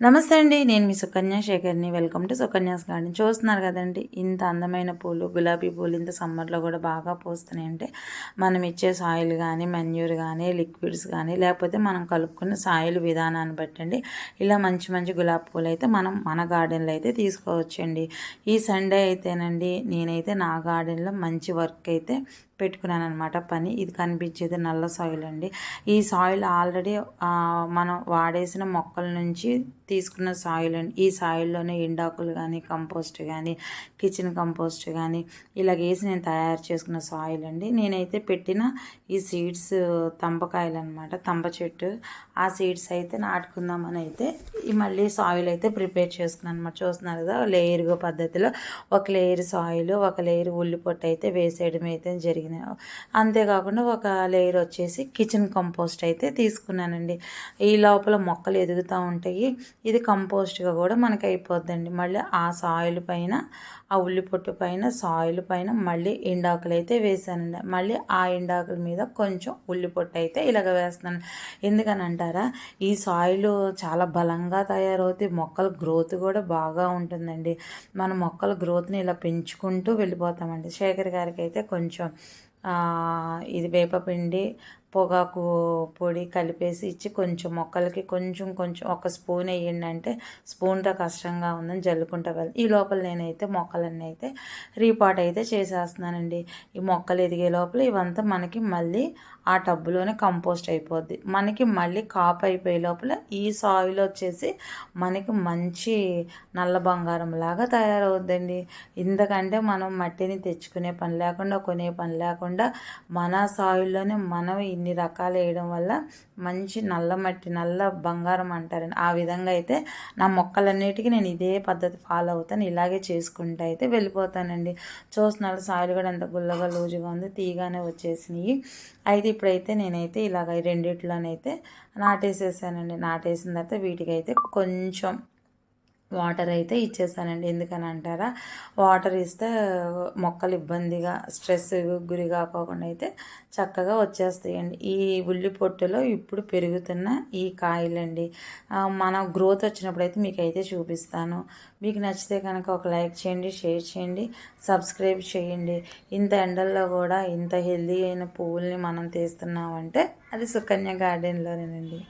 నమస్తే అండి నేను మీ Sukanya శేఖర్ని. Welcome to Sukanya's garden. చూస్తున్నారు కదండి ఇంత అందమైన పూలు గులాబీ పూలు ఇంత సమ్మర్లో కూడా బాగా పోస్తున్నాయి అంటే మనం ఇచ్చే సాయిల్ కానీ మెన్యూర్ కానీ లిక్విడ్స్ కానీ లేకపోతే మనం కలుపుకున్న సాయిల్ విధానాన్ని బట్టండి ఇలా మంచి మంచి గులాబీ పూలు అయితే మనం మన గార్డెన్లో అయితే తీసుకోవచ్చండి. ఈ సండే అయితేనండి నేనైతే నా గార్డెన్లో మంచి వర్క్ అయితే పెట్టుకున్నాను అనమాట పని. ఇది కనిపించేది నల్ల సాయిల్ అండి. ఈ సాయిల్ ఆల్రెడీ మనం వాడేసిన మొక్కల నుంచి తీసుకున్న సాయిల్ అండి. ఈ సాయిల్లోనే ఎండాకులు కానీ కంపోస్ట్ కానీ కిచెన్ కంపోస్ట్ కానీ ఇలా వేసి నేను తయారు చేసుకున్న సాయిల్ అండి. నేనైతే పెట్టిన ఈ సీడ్స్ తంపకాయలు అనమాట తంప చెట్టు. ఆ సీడ్స్ అయితే నాటుకుందామని అయితే ఈ మళ్ళీ సాయిల్ అయితే ప్రిపేర్ చేసుకున్నాను అనమాట చూస్తున్నారు కదా లేయర్గా పద్ధతిలో ఒక లేయర్ సాయిల్ ఒక లేయర్ ఉల్లిపొట్టు అయితే వేసేయడం అయితే జరిగింది. అంతేకాకుండా ఒక లేయర్ వచ్చేసి కిచెన్ కంపోస్ట్ అయితే తీసుకున్నానండి. ఈ లోపల మొక్కలు ఎదుగుతూ ఉంటాయి. ఇది కంపోస్ట్గా కూడా మనకి అయిపోద్దండి. మళ్ళీ ఆ సాయిల్ పైన ఆ ఉల్లిపొట్టు పైన సాయిల్ పైన మళ్ళీ ఎండాకులు అయితే వేసానండి మళ్ళీ ఆ ఎండాకుల మీద కొంచెం ఉల్లిపొట్టు అయితే ఇలాగ వేస్తున్నాను. ఎందుకని అంటారా ఈ సాయిల్ చాలా బలంగా తయారవుతాయి. మొక్కల గ్రోత్ కూడా బాగా ఉంటుందండి. మన మొక్కల గ్రోత్ని ఇలా పెంచుకుంటూ వెళ్ళిపోతామండి. శేఖర్ గారికి అయితే కొంచెం ఇది వేపపిండి పొగాకు పొడి కలిపేసి ఇచ్చి కొంచెం మొక్కలకి కొంచెం కొంచెం ఒక స్పూన్ వేయండి అంటే స్పూన్తో కష్టంగా ఉందని జల్లుకుంటా వెళ్ళి ఈ లోపల నేనైతే మొక్కలన్నీ అయితే రీపాట్ అయితే చేసేస్తున్నానండి. ఈ మొక్కలు ఎదిగే లోపల ఇవంతా మనకి మళ్ళీ ఆ టబ్బులోనే కంపోస్ట్ అయిపోద్ది. మనకి మళ్ళీ కాపు అయిపోయే లోపల ఈ సాయిల్ వచ్చేసి మనకి మంచి నల్ల బంగారం లాగా తయారవుద్దండి. ఎందుకంటే మనం మట్టిని తెచ్చుకునే పని లేకుండా కొనే పని లేకుండా మన సాయిల్లోనే మనం ఇన్ని రకాలు వేయడం వల్ల మంచి నల్ల మట్టి నల్ల బంగారం అంటారండి. ఆ విధంగా అయితే నా మొక్కలన్నిటికీ నేను ఇదే పద్ధతి ఫాలో అవుతాను. ఇలాగే చేసుకుంటూ అయితే వెళ్ళిపోతానండి. చూస్తున్నాడు సాయిల్ కూడా ఎంత గుల్లగా లూజుగా ఉంది. తీగానే వచ్చేసినాయి. అయితే ఇప్పుడైతే నేనైతే ఇలాగ రెండిట్లోనైతే నాటేసేసానండి. నాటేసిన తర్వాత వీటికైతే కొంచెం వాటర్ అయితే ఇచ్చేస్తానండి ఎందుకని అంటారా? వాటర్ ఇస్తే మొక్కలు ఇబ్బందిగా స్ట్రెస్ గురి కాకుండా అయితే చక్కగా వచ్చేస్తాయండి. ఈ ఉల్లి పొట్టులో ఇప్పుడు పెరుగుతున్న ఈ కాయలండి. మన గ్రోత్ వచ్చినప్పుడు అయితే మీకు అయితే చూపిస్తాను. మీకు నచ్చితే కనుక ఒక లైక్ చేయండి షేర్ చేయండి సబ్స్క్రైబ్ చేయండి. ఇంత ఎండల్లో కూడా ఇంత హెల్దీ అయిన పువ్వుల్ని మనం తీస్తున్నామంటే అది సుకన్య గార్డెన్లోనేనండి.